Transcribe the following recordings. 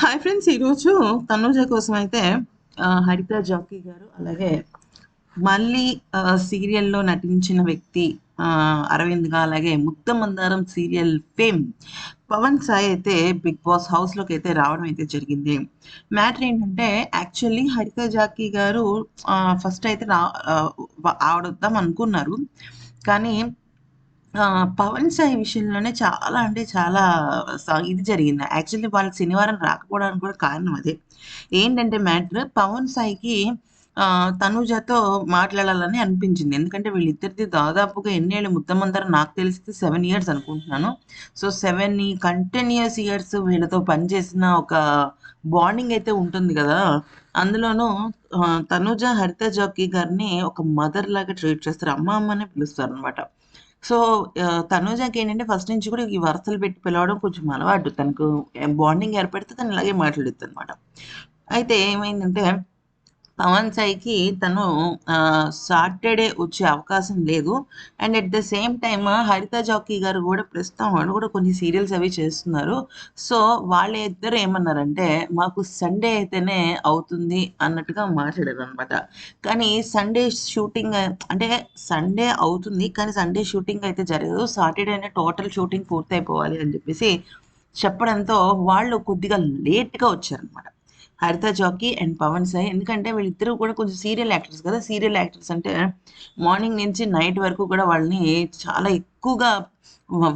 Hi friends ఈరోజు తనుజ కోసం అయితే హరిత జాకీ గారు అలాగే మళ్ళీ సీరియల్లో నటించిన వ్యక్తి అరవింద్ అరవింద్గా అలాగే ముద్ద మందారం సీరియల్ ఫేమ్ పవన్ సాయి అయితే బిగ్ బాస్ హౌస్లోకి అయితే రావడం అయితే జరిగింది. మ్యాటర్ ఏంటంటే యాక్చువల్లీ హరిత జాకీ గారు ఫస్ట్ అయితే రా ఆవిడొద్దాం అనుకున్నారు. కానీ ఆ, పవన్ సాయి విషయంలోనే చాలా అంటే చాలా స- ఇది జరిగింది. యాక్చువల్లీ వాళ్ళు శనివారం రాకపోవడానికి కూడా కారణం అదే. ఏంటంటే మ్యాటర్ పవన్ సాయికి ఆ, మాట్లాడాలని అనిపించింది. ఎందుకంటే వీళ్ళిద్దరిది దాదాపుగా ఎన్నేళ్ళు ముద్దమందరం నాకు తెలిసి సెవెన్ ఇయర్స్ అనుకుంటున్నాను. సో సెవెన్ కంటిన్యూస్ ఇయర్స్ వీళ్ళతో పనిచేసిన ఒక బాండింగ్ అయితే ఉంటుంది కదా. అందులోనూ ఆ, హరిత జాకీ గారిని ఒక మదర్ లాగా ట్రీట్ చేస్తారు. అమ్మ అమ్మనే పిలుస్తారు అనమాట సో ఆ, ఏంటంటే ఫస్ట్ నుంచి కూడా ఈ వరసలు పెట్టి పిలవడం కొంచెం అలవాటు. తనకు బాండింగ్ ఏర్పడితే తను ఇలాగే మాట్లాడుతుంది అనమాట అయితే ఏమైందంటే పవన్ సాయికి తను సాటర్డే వచ్చే అవకాశం లేదు. And at the same time Haritha Jackie garu కూడా ప్రస్తుతం వాళ్ళు కూడా కొన్ని సీరియల్స్ అవి చేస్తున్నారు. సో వాళ్ళ ఇద్దరు ఏమన్నారంటే మాకు సండే అయితేనే అవుతుంది అన్నట్టుగా మాట్లాడారు అనమాట కానీ సండే షూటింగ్ అంటే సండే అవుతుంది కానీ సండే షూటింగ్ అయితే జరగదు. సాటర్డేనే టోటల్ షూటింగ్ పూర్తయిపోవాలి అని చెప్పేసి చెప్పడంతో వాళ్ళు కొద్దిగా లేట్గా వచ్చారనమాట హరిత జాకీ అండ్ పవన్ సాయి. ఎందుకంటే వీళ్ళిద్దరూ కూడా కొంచెం సీరియల్ యాక్టర్స్ కదా. సీరియల్ యాక్టర్స్ అంటే మార్నింగ్ నుంచి నైట్ వరకు కూడా వాళ్ళని చాలా ఎక్కువగా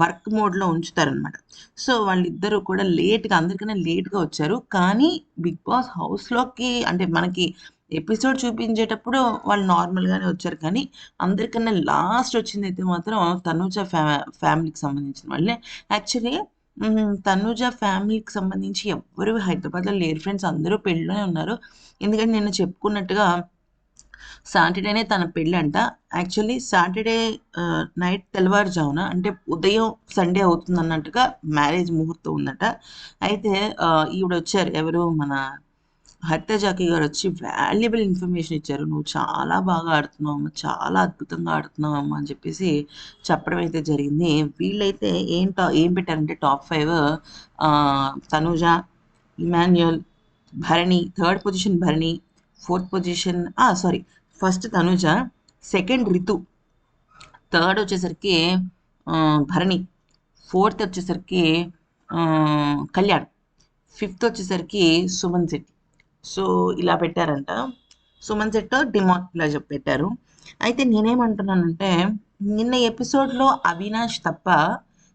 వర్క్ మోడ్లో ఉంచుతారనమాట సో వాళ్ళిద్దరూ కూడా లేట్గా అందరికన్నా లేట్గా వచ్చారు. కానీ బిగ్ బాస్ హౌస్లోకి అంటే మనకి ఎపిసోడ్ చూపించేటప్పుడు వాళ్ళు నార్మల్గానే వచ్చారు. కానీ అందరికన్నా లాస్ట్ వచ్చింది అయితే మాత్రం తనూజ ఫ్యా ఫ్యామిలీకి సంబంధించిన వాళ్ళే. యాక్చువల్లీ మ్మ్. తనూజ ఫ్యామిలీకి సంబంధించి ఎవ్వరు హైదరాబాద్లో లేరు. ఫ్రెండ్స్ అందరూ పెళ్ళిలోనే ఉన్నారు. ఎందుకంటే నేను చెప్పుకున్నట్టుగా సాటర్డేనే తన పెళ్ళి అంట యాక్చువల్లీ సాటర్డే నైట్ తెల్లవారుజామున అంటే ఉదయం సండే అవుతుంది అన్నట్టుగా మ్యారేజ్ ముహూర్తం ఉందట. అయితే ఆ, ఈవిడ వచ్చారు ఎవరు? మన హర్త జాకీ గారు వచ్చి వాల్యుబుల్ ఇన్ఫర్మేషన్ ఇచ్చారు. నువ్వు చాలా బాగా ఆడుతున్నావు అమ్మ చాలా అద్భుతంగా ఆడుతున్నావు అమ్మ అని చెప్పేసి చెప్పడం అయితే జరిగింది. వీళ్ళైతే ఏం టా ఏం పెట్టారంటే top five Tanuja Emmanuel Bharani third position Bharani fourth position sorry first Tanuja second Ritu third వచ్చేసరికి భరణి ఫోర్త్ వచ్చేసరికి కళ్యాణ్ ఫిఫ్త్ వచ్చేసరికి సుమన్ శెట్టి. సో ఇలా పెట్టారంట. సుమన్ శెట్ డిమాట్ ఇలా చెప్పి పెట్టారు. అయితే నేనేమంటున్నానంటే నిన్న ఎపిసోడ్లో అవినాష్ తప్ప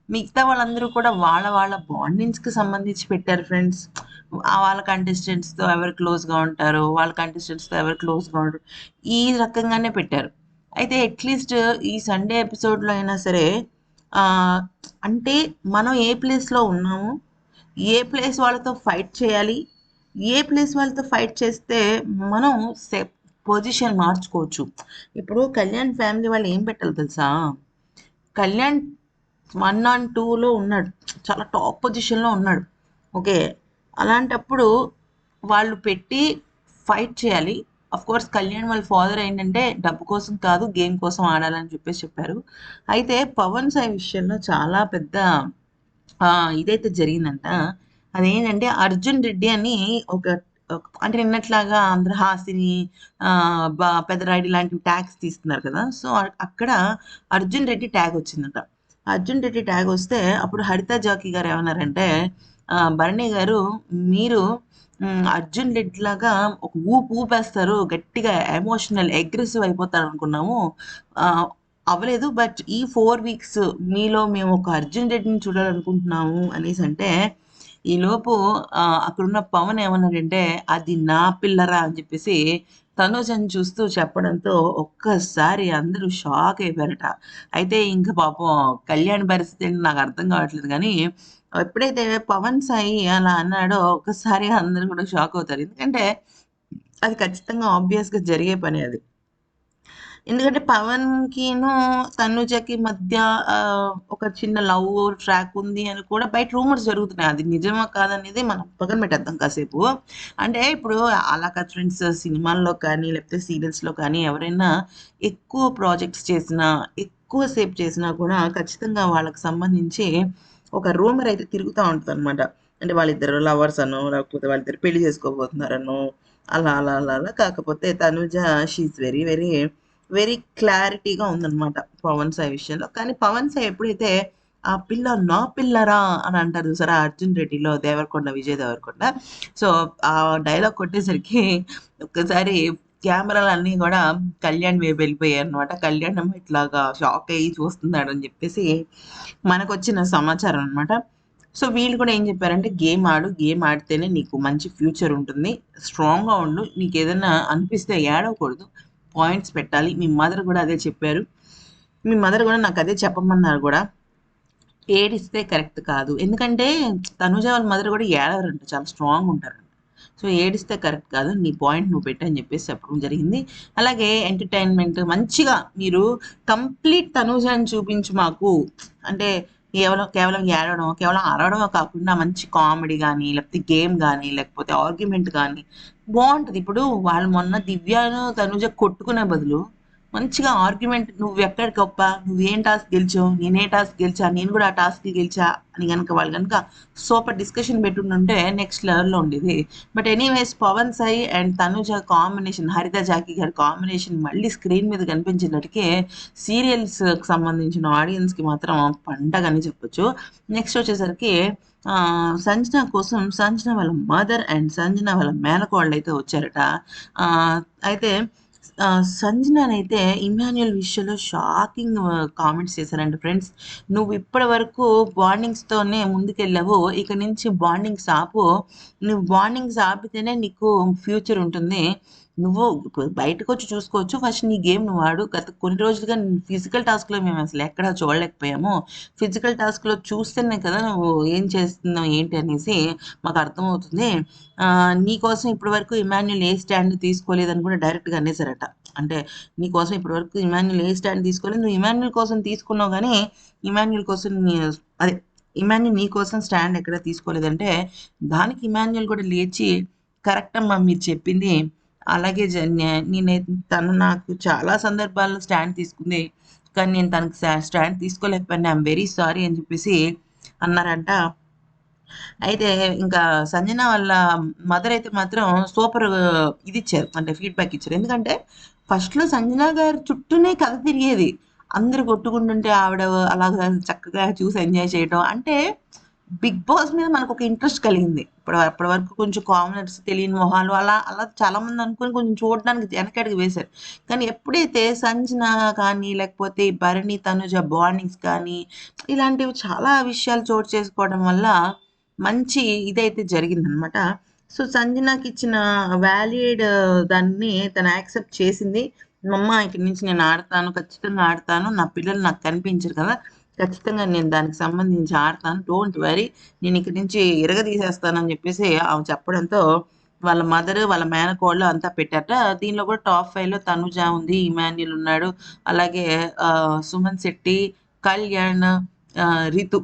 మిగతా వాళ్ళందరూ కూడా వాళ్ళ వాళ్ళ బాండింగ్స్కి సంబంధించి పెట్టారు ఫ్రెండ్స్. వాళ్ళ కంటెస్టెంట్స్తో ఎవరు క్లోజ్గా ఉంటారు వాళ్ళ కంటెస్టెంట్స్తో ఎవరు క్లోజ్గా ఉంటారు ఈ రకంగానే పెట్టారు. అయితే అట్లీస్ట్ ఈ సండే ఎపిసోడ్లో అయినా సరే అంటే మనం ఏ ప్లేస్లో ఉన్నాము ఏ ప్లేస్ వాళ్ళతో ఫైట్ చేయాలి ఏ ప్లేస్ వాళ్ళతో ఫైట్ చేస్తే మనం సె పొజిషన్ మార్చుకోవచ్చు. ఇప్పుడు కళ్యాణ్ ఫ్యామిలీ వాళ్ళు ఏం పెట్టాలి తెలుసా? కళ్యాణ్ వన్ ఆన్ టూలో ఉన్నాడు. చాలా టాప్ పొజిషన్లో ఉన్నాడు. ఓకే? అలాంటప్పుడు వాళ్ళు పెట్టి ఫైట్ చేయాలి. అఫ్ కోర్స్ కళ్యాణ్ వాళ్ళ ఫాదర్ ఏంటంటే డబ్బు కోసం కాదు గేమ్ కోసం ఆడాలని చెప్పేసి చెప్పారు. అయితే పవన్ సాయి విషయంలో చాలా పెద్ద ఇదైతే జరిగిందంట. అదేంటంటే అర్జున్ రెడ్డి అని ఒక అంటే నిన్నట్లాగా ఆంధ్రహాసిని బా- పెదరాయుడు లాంటి ట్యాగ్స్ తీస్తున్నారు కదా. సో అక్కడ అర్జున్ రెడ్డి ట్యాగ్ వచ్చిందంట. అర్జున్ రెడ్డి ట్యాగ్ వస్తే అప్పుడు హరిత జాకీ గారు ఏమన్నారంటే భరణి గారు మీరు అర్జున్ రెడ్డి లాగా ఒక ఊపు ఊపేస్తారు గట్టిగా ఎమోషనల్ అగ్రెసివ్ అయిపోతారు అనుకున్నాము. అవ్వలేదు బట్ ఈ ఫోర్ వీక్స్ మీలో మేము ఒక అర్జున్ రెడ్డిని చూడాలనుకుంటున్నాము అనేసి అంటే ఈలోపు అక్కడున్న పవన్ ఏమన్నాడంటే అది నా పిల్లరా అని చెప్పేసి తనుజని చూస్తూ చెప్పడంతో ఒక్కసారి అందరూ షాక్ అయిపోయారట. అయితే ఇంకా పాపం కళ్యాణ్ పరిస్థితి ఏంటో నాకు అర్థం కావట్లేదు కానీ ఎప్పుడైతే పవన్ సాయి అలా అన్నాడో ఒక్కసారి అందరూ కూడా షాక్ అవుతారు. ఎందుకంటే అది ఖచ్చితంగా ఆబ్వియస్గా జరిగే పని అది. ఎందుకంటే పవన్కిను తనుజకి మధ్య ఒక చిన్న లవ్ ట్రాక్ ఉంది అని కూడా బయట రూమర్స్ జరుగుతున్నాయి. అది నిజమా కాదనేది మనం పక్కన పెట్టేద్దాం కాసేపు. అంటే ఇప్పుడు అలా కాదు ఫ్రెండ్స్ సినిమాల్లో కానీ లేకపోతే సీరియల్స్లో కానీ ఎవరైనా ఎక్కువ ప్రాజెక్ట్స్ చేసినా ఎక్కువ సేపు చేసినా కూడా ఖచ్చితంగా వాళ్ళకి సంబంధించి ఒక రూమర్ అయితే తిరుగుతూ ఉంటుంది అనమాట అంటే వాళ్ళిద్దరు లవర్స్ అనో లేకపోతే వాళ్ళిద్దరు పెళ్ళి చేసుకోబోతున్నారనో అలా అలా అలా అలా కాకపోతే Tanuja she very very very క్లారిటీగా ఉందన్నమాట పవన్ సాయి విషయంలో. కానీ పవన్ సాయి ఎప్పుడైతే ఆ పిల్ల నా పిల్లరా అని అంటారు చూసారా అర్జున్ రెడ్డిలో దేవరకొండ విజయ్ దేవరకొండ. సో ఆ డైలాగ్ కొట్టేసరికి ఒక్కసారి కెమెరాలన్నీ కూడా కళ్యాణ్ వైపు వెళ్ళిపోయాయి అనమాట కళ్యాణ్ ఇట్లాగా షాక్ అయ్యి చూస్తున్నాడు అని చెప్పేసి మనకు వచ్చిన సమాచారం అనమాట సో వీళ్ళు కూడా ఏం చెప్పారంటే గేమ్ ఆడు గేమ్ ఆడితేనే నీకు మంచి ఫ్యూచర్ ఉంటుంది. స్ట్రాంగ్గా ఉండు. నీకు ఏదైనా అనిపిస్తే ఏడవకూడదు. పాయింట్స్ పెట్టాలి. మీ మదర్ కూడా అదే చెప్పారు. మీ మదర్ కూడా నాకు అదే చెప్పమన్నారు కూడా. ఏడిస్తే కరెక్ట్ కాదు. ఎందుకంటే తనుజ వాళ్ళ మదర్ కూడా ఏడవరంట. చాలా స్ట్రాంగ్ ఉంటారంట. సో ఏడిస్తే కరెక్ట్ కాదు. నీ పాయింట్ నువ్వు పెట్టని చెప్పేసి చెప్పడం జరిగింది. అలాగే ఎంటర్టైన్మెంట్ మంచిగా మీరు కంప్లీట్ తనుజాని చూపించి మాకు. అంటే కేవలం కేవలం ఏడవడం కేవలం అరవడం కాకుండా మంచి కామెడీ కానీ లేకపోతే గేమ్ కానీ లేకపోతే ఆర్గ్యుమెంట్ కానీ బాగుంటుంది. ఇప్పుడు వాళ్ళు మొన్న దివ్యాను తనుజ కొట్టుకునే బదులు మంచిగా ఆర్గ్యుమెంట్ నువ్వు ఎక్కడ గొప్ప? నువ్వేం టాస్క్ గెలిచావు? నేనే టాస్క్ గెలిచా? నేను కూడా ఆ టాస్క్ గెలిచా? అని కనుక వాళ్ళు కనుక సూపర్ డిస్కషన్ పెట్టుంటే నెక్స్ట్ లెవెల్లో ఉండేది. But anyways Pavan Sai and Tanuja combination Haritha Jackie గారి కాంబినేషన్ మళ్ళీ స్క్రీన్ మీద కనిపించేటట్టుకే సీరియల్స్కి సంబంధించిన ఆడియన్స్కి మాత్రం పండగని చెప్పొచ్చు. నెక్స్ట్ వచ్చేసరికి సంజన కోసం సంజన వాళ్ళ మదర్ అండ్ సంజన వాళ్ళ మేనకోళ్ళు అయితే వచ్చారట అయితే సంజననైతే ఇమాన్యుయల్ విషయంలో షాకింగ్ కామెంట్స్ చేశారండి ఫ్రెండ్స్. నువ్వు ఇప్పటి వరకు బాండింగ్స్తోనే ముందుకెళ్ళావు. ఇక నుంచి బాండింగ్స్ ఆపు. నువ్వు బాండింగ్స్ ఆపితేనే నీకు ఫ్యూచర్ ఉంటుంది. నువ్వు బయటకు వచ్చి చూసుకోవచ్చు. ఫస్ట్ నీ గేమ్ నువ్వు ఆడు. గత కొన్ని రోజులుగా ఫిజికల్ టాస్క్లో మేము అసలు ఎక్కడ చూడలేకపోయాము. ఫిజికల్ టాస్క్లో చూస్తేనే కదా నువ్వు ఏం చేస్తున్నావు ఏంటి అనేసి మాకు అర్థమవుతుంది. నీకోసం ఇప్పటి వరకు ఇమాన్యుల్ ఏ స్టాండ్ తీసుకోలేదని కూడా డైరెక్ట్గా అనేసారట అంటే నీకోసం ఇప్పటి వరకు ఇమాన్యుల్ ఏ స్టాండ్ తీసుకోలేదు. నువ్వు ఇమాన్యుల్ కోసం తీసుకున్నావు కానీ ఇమాన్యుల్ కోసం అదే ఇమాన్యుల్ నీ కోసం స్టాండ్ ఎక్కడ తీసుకోలేదంటే దానికి ఇమాన్యుల్ కూడా లేచి కరెక్ట్ అమ్మా మీరు చెప్పింది అలాగే నేను తను నాకు చాలా సందర్భాల్లో స్టాండ్ తీసుకుంది. కానీ నేను తనకు స్టాండ్ తీసుకోలేకపోయినా ఐఎమ్ వెరీ సారీ అని చెప్పేసి అన్నారంట. అయితే ఇంకా సంజన వాళ్ళ మదర్ అయితే మాత్రం సూపర్ ఇది ఇచ్చారు అంటే ఫీడ్బ్యాక్ ఇచ్చారు. ఎందుకంటే ఫస్ట్లో సంజన గారి చుట్టూనే కథ తిరిగేది. అందరు కొట్టుకుంటుంటే ఆవిడ అలాగా చక్కగా చూసి ఎంజాయ్ చేయడం అంటే బిగ్ బాస్ మీద మనకు ఒక ఇంట్రెస్ట్ కలిగింది. ఇప్పుడు అప్పటి వరకు కొంచెం కామనర్స్ తెలియని మొహాలు అలా అలా చాలా మంది అనుకుని కొంచెం చూడడానికి వెనకడికి వేశారు. కానీ ఎప్పుడైతే సంజన కానీ లేకపోతే భరణి తనుజ బాండింగ్స్ కానీ ఇలాంటివి చాలా విషయాలు చోటు చేసుకోవడం వల్ల మంచి ఇదైతే జరిగిందనమాట సో సంజనాకి ఇచ్చిన వ్యాలిడ్ దాన్ని తను యాక్సెప్ట్ చేసింది. మమ్మ ఇక్కడి నుంచి నేను ఆడతాను ఖచ్చితంగా ఆడతాను. నా పిల్లలు నాకు కనిపించరు కదా. ఖచ్చితంగా నేను దానికి సంబంధించి ఆడతాను. డోంట్ వరీ నేను ఇక్కడి నుంచి ఇరగదీసేస్తానని చెప్పేసి ఆమె చెప్పడంతో వాళ్ళ మదర్ వాళ్ళ మేనకోళ్ళు అంతా పెట్టారట. దీనిలో కూడా టాప్ ఫైవ్లో తనుజ ఉంది ఇమాన్యుల్ ఉన్నాడు. అలాగే సుమన్ శెట్టి కళ్యాణ్ రితు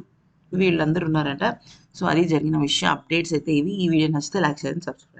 వీళ్ళందరూ ఉన్నారట. సో అది జరిగిన విషయం. అప్డేట్స్ అయితే ఇవి. ఈ వీడియో నచ్చితే లైక్ చేయండి సబ్స్క్రైబ్